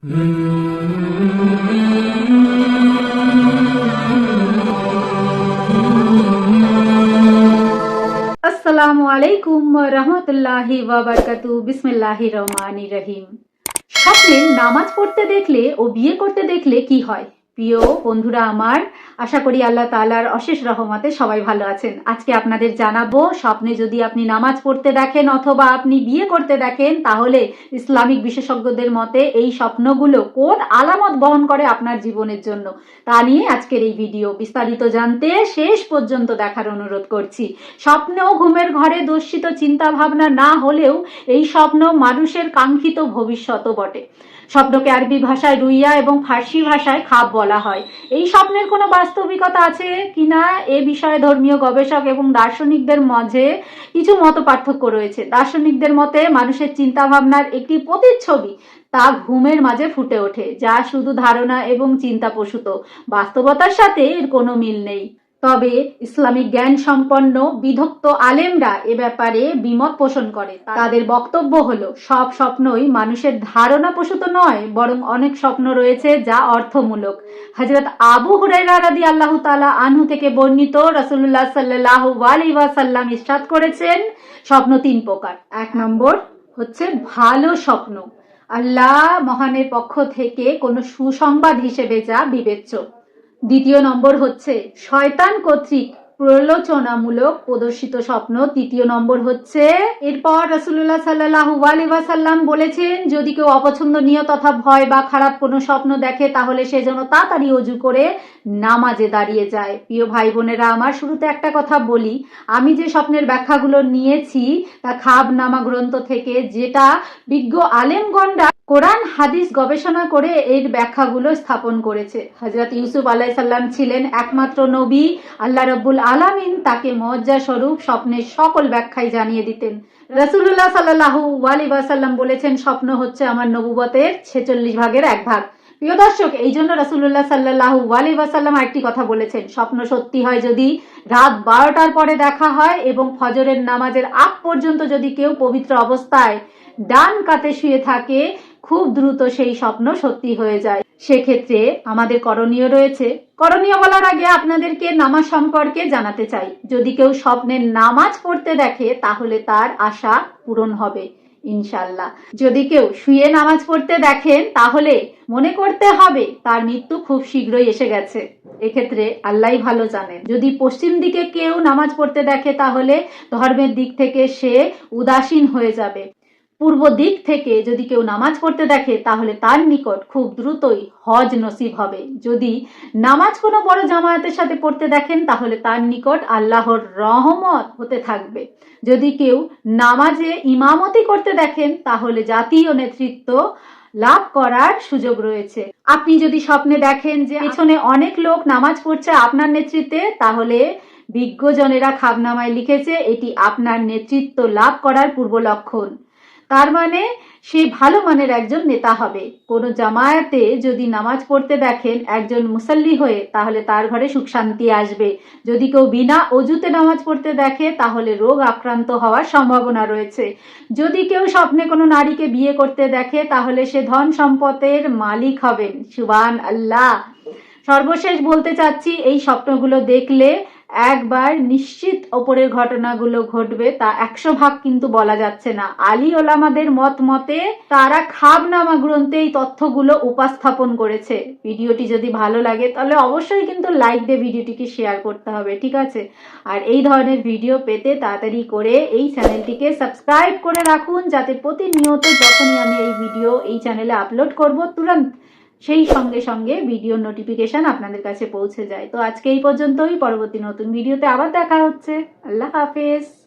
আসসালামু আলাইকুম রহমতুল্লাহি ওয়াবারকাতু বিসমিল্লাহি রহমানি রহিম। স্বপ্নে নামাজ পড়তে দেখলে ও বিয়ে করতে দেখলে কি হয়? প্রিয় বন্ধুরা আমার আশা করি আল্লাহ তাআলার অশেষ রহমতে সবাই ভালো আছেন। আজকে আপনাদের জানাব, স্বপ্নে যদি আপনি নামাজ পড়তে দেখেন অথবা আপনি বিয়ে করতে দেখেন, তাহলে ইসলামিক বিশেষজ্ঞদের মতে এই স্বপ্নগুলো কোন আলামত বহন করে আপনার জীবনের জন্য? তা নিয়ে আজকের এই ভিডিও বিস্তারিত জানতে শেষ পর্যন্ত দেখার অনুরোধ করছি। স্বপ্ন ঘুমের ঘরে দর্শিত চিন্তা ভাবনা না হলেও এই স্বপ্ন মানুষের কাঙ্ক্ষিত ভবিষ্যৎও বটে। স্বপ্নকে আরবি ভাষায় রুইয়া এবং ফার্সি ভাষায় খাপ বলা হয়। এই স্বপ্নের কোনো বাস্তবিকতা আছে কিনা এ বিষয়ে ধর্মীয় গবেষক এবং দার্শনিকদের মাঝে কিছু মত পার্থক্য রয়েছে। দার্শনিকদের মতে মানুষের চিন্তা ভাবনার একটি প্রতিচ্ছবি তা ঘুমের মাঝে ফুটে ওঠে, যা শুধু ধারণা এবং চিন্তা প্রসূত বাস্তবতার সাথে এর কোনো মিল নেই। তবে ইসলামিক জ্ঞান সম্পন্ন বিধক্ত আলেমরা এ ব্যাপারে বিমত পোষণ করে। তাদের বক্তব্য হলো, সব স্বপ্নই মানুষের ধারণা প্রসূত নয়, বরং অনেক স্বপ্ন রয়েছে যা অর্থমূলক। হজরত আবু হুরাইরা রাদি আল্লাহ তালা আনহু থেকে বর্ণিত রসুল্লাহ সাল্লাহ ওয়াসাল্লাম ইস্তাদ করেছেন, স্বপ্ন তিন প্রকার। এক নম্বর হচ্ছে ভালো স্বপ্ন। আল্লাহ মহানের পক্ষ থেকে কোনো সুসংবাদ হিসেবে যা বিবেচ্য। দ্বিতীয় নম্বর হচ্ছে, শয়তান কর্তৃক প্রলোচনামূলক প্রদর্শিত স্বপ্ন। তৃতীয় নম্বর হচ্ছে, এরপর রসুল্লাহ সাল্লাহু আলিবাসাল্লাম বলেছেন, যদি কেউ অপছন্দনীয় তথা ভয় বা খারাপ কোনো স্বপ্ন দেখে, তাহলে সে যেন তাড়াতাড়ি অজু করে নামাজে দাঁড়িয়ে যায়। প্রিয় ভাই বোনেরা আমার শুরুতে একটা কথা বলি। আমি যে স্বপ্নের ব্যাখ্যাগুলো নিয়েছি, তা খাব নামা গ্রন্থ থেকে, যেটা বিজ্ঞ আলেমগণরা কোরআন, হাদিস গবেষণা করে এর ব্যাখ্যাগুলো স্থাপন করেছে। হজরত ইউসুফ আল্লাহ সাল্লাম ছিলেন একমাত্র নবী। আল্লাহ রব্বুল আলামিন তাকে মজ্জা স্বরূপ স্বপ্নের সকল ব্যাখ্যাই জানিয়ে দিতেন। রসুল্লাহ সাল্লাহু আলী ওয়াসাল্লাম বলেছেন, স্বপ্ন হচ্ছে আমার নবুবতের ছেচল্লিশ ভাগের এক ভাগ। প্রিয় দর্শক এই জন্য রসুল্লাহ সাল্লাহু আলী ওয়াসাল্লাম আরেকটি কথা বলেছেন, স্বপ্ন সত্যি হয় যদি রাত বারোটার পরে দেখা হয় এবং ফজরের নামাজের আগ পর্যন্ত যদি কেউ পবিত্র অবস্থায় ডান কাতে শুয়ে থাকে খুব দ্রুত সেই স্বপ্ন সত্যি হয়ে যায়। সেক্ষেত্রে আমাদের করণীয় রয়েছে, করণীয় বলার আগে আপনাদেরকে নামাজ সম্পর্কে জানাতে চাই। যদি কেউ স্বপ্নের নামাজ পড়তে দেখে, তাহলে তার আশা পূরণ হবে ইনশাল্লাহ যদি কেউ শুয়ে নামাজ পড়তে দেখেন, তাহলে মনে করতে হবে তার মৃত্যু খুব শীঘ্রই এসে গেছে। এক্ষেত্রে আল্লাহ ভালো জানেন। যদি পশ্চিম দিকে কেউ নামাজ পড়তে দেখে, তাহলে ধর্মের দিক থেকে সে উদাসীন হয়ে যাবে। পূর্ব দিক থেকে যদি কেউ নামাজ পড়তে দেখে, তাহলে তার নিকট খুব দ্রুতই হজ নসিব হবে। যদি নামাজ কোনো বড় জামায়াতের সাথে পড়তে দেখেন, তাহলে তার নিকট আল্লাহর রহমত হতে থাকবে। যদি কেউ নামাজে ইমামতি করতে দেখেন, তাহলে জাতীয় নেতৃত্ব লাভ করার সুযোগ রয়েছে। আপনি যদি স্বপ্নে দেখেন যে পেছনে অনেক লোক নামাজ পড়ছে আপনার নেতৃত্বে, তাহলে বিজ্ঞজনেরা খাবনামায় লিখেছে, এটি আপনার নেতৃত্ব লাভ করার পূর্ব লক্ষণ। তার মানে সে ভালো মানের একজন নেতা হবে। কোনো জামায়াতে যদি নামাজ পড়তে দেখেন একজন মুসল্লি হয়ে, তাহলে তার ঘরে সুখ শান্তি আসবে। যদি কেউ বিনা অজুতে নামাজ পড়তে দেখে, তাহলে রোগ আক্রান্ত হওয়ার সম্ভাবনা রয়েছে। যদি কেউ স্বপ্নে কোনো নারীকে বিয়ে করতে দেখে, তাহলে সে ধন সম্পদের মালিক হবেন। সুবান আল্লাহ সর্বশেষ বলতে চাচ্ছি, এই স্বপ্নগুলো দেখলে একবার নিশ্চিত ওপরের ঘটনাগুলো ঘটবে, তা একশো ভাগ কিন্তু বলা যাচ্ছে না। আলী ওলামাদের মত মতে তারা খাবনামা গ্রন্থে এই তথ্যগুলো উপস্থাপন করেছে। ভিডিওটি যদি ভালো লাগে, তাহলে অবশ্যই কিন্তু লাইক দিয়ে ভিডিওটিকে শেয়ার করতে হবে, ঠিক আছে? আর এই ধরনের ভিডিও পেতে তাড়াতাড়ি করে এই চ্যানেলটিকে সাবস্ক্রাইব করে রাখুন, যাতে প্রতিনিয়ত যখনই আমি এই ভিডিও এই চ্যানেলে আপলোড করব, তুরন্ত সেই সঙ্গে সঙ্গে ভিডিও নোটিফিকেশন আপনাদের কাছে পৌঁছে যায়। তো আজকে এই পর্যন্তই। পরবর্তী নতুন ভিডিওতে আবার দেখা হচ্ছে। আল্লাহ হাফেজ।